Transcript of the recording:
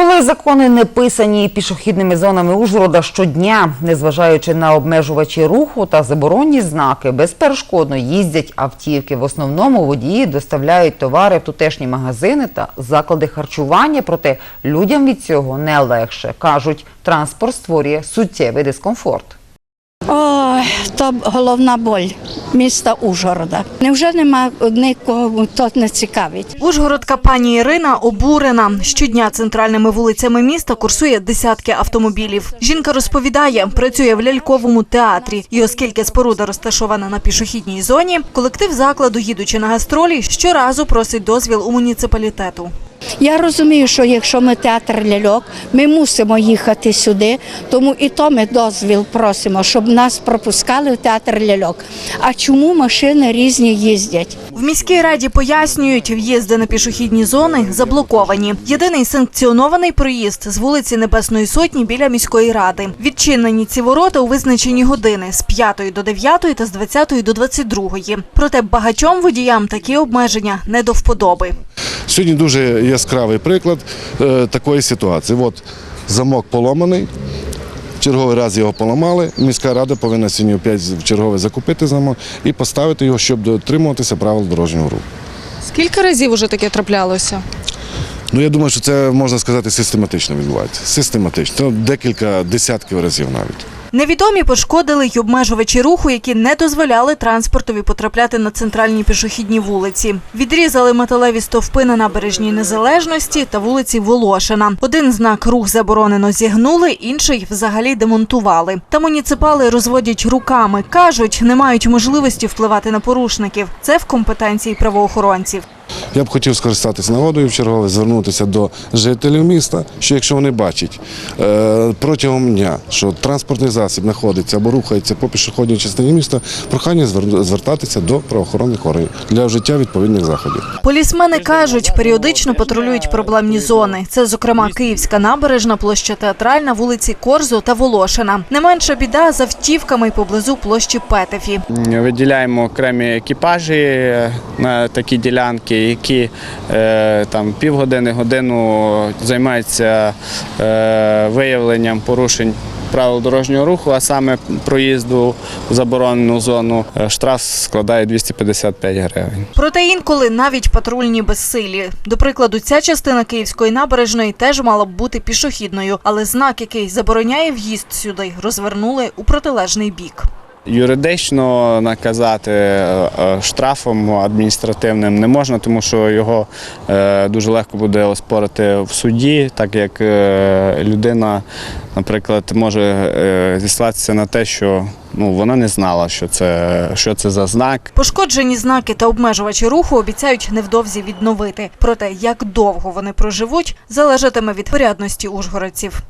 Коли закони не писані пішохідними зонами Ужгорода щодня, незважаючи на обмежувачі руху та заборонні знаки, безперешкодно їздять автівки. В основному водії доставляють товари в тутешні магазини та заклади харчування. Проте людям від цього не легше. кажуть, транспорт створює суттєвий дискомфорт. Ой, то головна боль міста Ужгорода. Невже нема нікого, хто не цікавить? Ужгородка пані Ірина обурена. Щодня центральними вулицями міста курсує десятки автомобілів. Жінка розповідає, працює в ляльковому театрі. І оскільки споруда розташована на пішохідній зоні, колектив закладу, їдучи на гастролі, щоразу просить дозвіл у муніципалітету. Я розумію, що якщо ми театр ляльок, ми мусимо їхати сюди, тому і то ми дозвіл просимо, щоб нас пропускали в театр ляльок. А чому машини різні їздять? В міській раді пояснюють, в'їзди на пішохідні зони заблоковані. Єдиний санкціонований проїзд з вулиці Небесної Сотні біля міської ради. Відчинені ці ворота у визначені години з 5 до 9 та з 20 до 22. Проте багатьом водіям такі обмеження не до вподоби. Сьогодні дуже яскравий приклад е, такої ситуації. От замок поломаний. В черговий раз його поламали. Міська рада повинна сьогодні опять в чергове закупити замок і поставити його, щоб дотримуватися правил дорожнього руху. Скільки разів уже таке траплялося? Ну я думаю, що це можна сказати систематично відбувається. Систематично, декілька десятків разів навіть. Невідомі пошкодили й обмежувачі руху, які не дозволяли транспортові потрапляти на центральні пішохідні вулиці. Відрізали металеві стовпи на набережній незалежності та вулиці Волошина. Один знак рух заборонено зігнули, інший взагалі демонтували. Та муніципали розводять руками. кажуть, не мають можливості впливати на порушників. Це в компетенції правоохоронців. Я б хотів скористатися нагодою в чергове, звернутися до жителів міста, що якщо вони бачать е, протягом дня, що транспортний засіб знаходиться або рухається по пішохідній частині міста, прохання звертатися до правоохоронних органів для вжиття відповідних заходів. Полісмени кажуть, періодично патрулюють проблемні зони. Це, зокрема, Київська набережна, площа театральна, вулиці Корзу та Волошина. Не менша біда з автівками поблизу площі Петефі. Виділяємо окремі екіпажі е, на такі ділянки, які е, там півгодини, годину займаються е, виявленням порушень. Правил дорожнього руху, а саме проїзду в заборонену зону, Е, штраф складає 255 гривень. Проте інколи навіть патрульні безсилі. До прикладу, ця частина Київської набережної теж мала б бути пішохідною, але знак, який забороняє в'їзд сюди, розвернули у протилежний бік. Юридично наказати е, е, штрафом адміністративним не можна, тому що його е, дуже легко буде оспорити в суді, так як людина, наприклад, може зіслатися на те, що ну, вона не знала, що це, що це за знак. Пошкоджені знаки та обмежувачі руху обіцяють невдовзі відновити. Проте, як довго вони проживуть, залежатиме від порядності ужгородців.